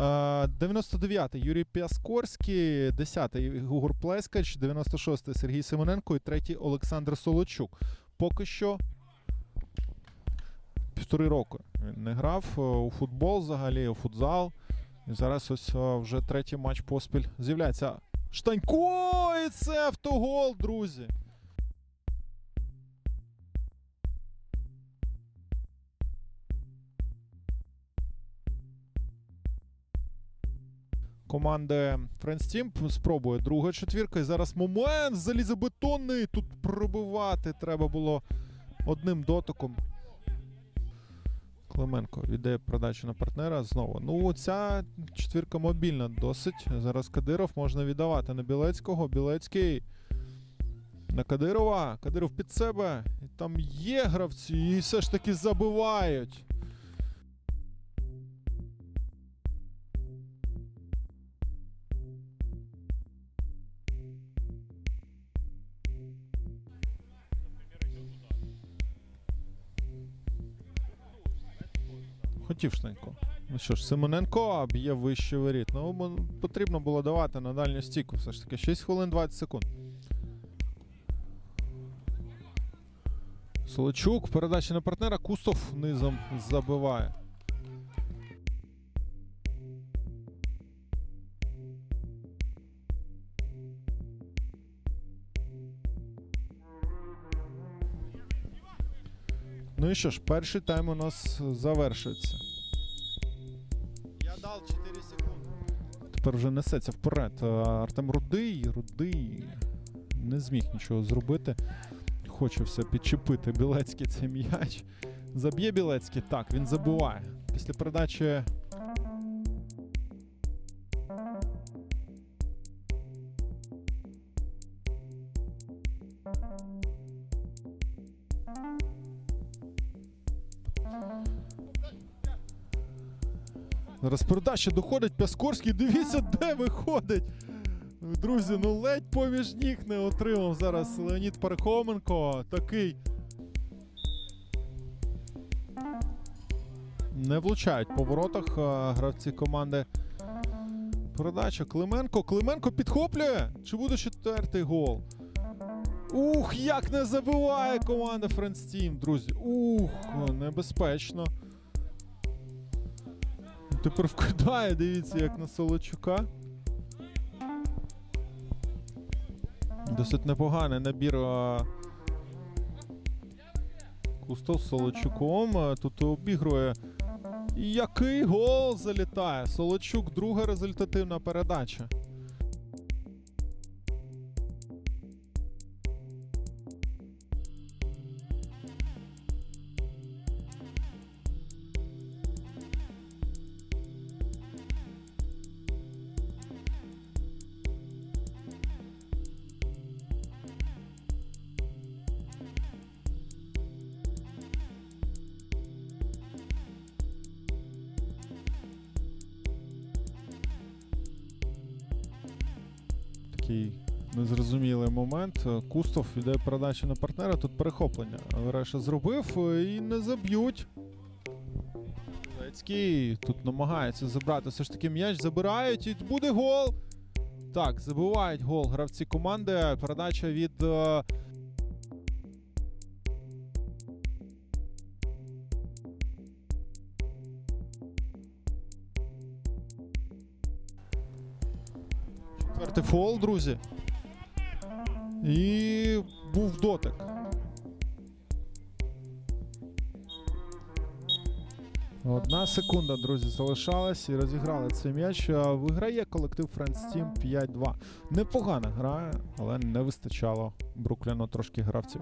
99-й Юрій Пяскорський, 10-й Ігор Плескач, 96-й Сергій Симоненко і 3-й Олександр Солочук. Поки що півтори роки він не грав е, у футбол взагалі, у футзал. І зараз ось е, вже третій матч поспіль з'являється. Штанько! І це автогол, друзі! Команди Friends Team спробує друга четвірка. І зараз момент залізобетонний. Тут пробивати треба було одним дотиком. Клименко віддає передачу на партнера знову. Ну, ця четвірка мобільна досить. Зараз Кадиров можна віддавати на Білецького. Білецький на Кадирова. Кадиров під себе. І там є гравці, і все ж таки забивають. Хотів Штанько. Ну що ж, Симоненко б'є вище воріт. Ну, потрібно було давати на дальню стійку. Все ж таки 6 хвилин 20 секунд. Солочук, передача на партнера. Кустов низом забиває. Ну і що ж, перший тайм у нас завершується. Я дав 4 секунди. Тепер вже несеться вперед. Артем Рудий, Рудий не зміг нічого зробити. Хоче все підчепити Білецький цей м'яч. Заб'є Білецький. Так, він забиває. Після передачі. Зараз передача доходить Пяскорський. Дивіться, де виходить. Друзі, ну ледь поміж ніг не отримав зараз Леонід Пархоменко. Такий. Не влучають по воротах гравці команди. Передача Клименко. Клименко підхоплює. Чи буде четвертий гол? Ух, як не забиває команда Team, друзі. Ух, небезпечно. Тепер вкидає, дивіться, як на Солочука. Досить непоганий набір. Кустов з Солочуком. Тут обігрує. Який гол залітає? Солочук, друга результативна передача. Такий незрозумілий момент. Кустов іде передача на партнера. Тут перехоплення. Вереша зробив е, і не заб'ють. Лецький тут намагається забрати все ж таки м'яч. Забирають і буде гол. Так, забивають гол гравці команди. Передача від. Четвертий фол, друзі. І був дотик. Одна секунда, друзі, залишалась і розіграли цей м'яч. Виграє колектив Friends Team 5-2. Непогана гра, але не вистачало Брукліну трошки гравців.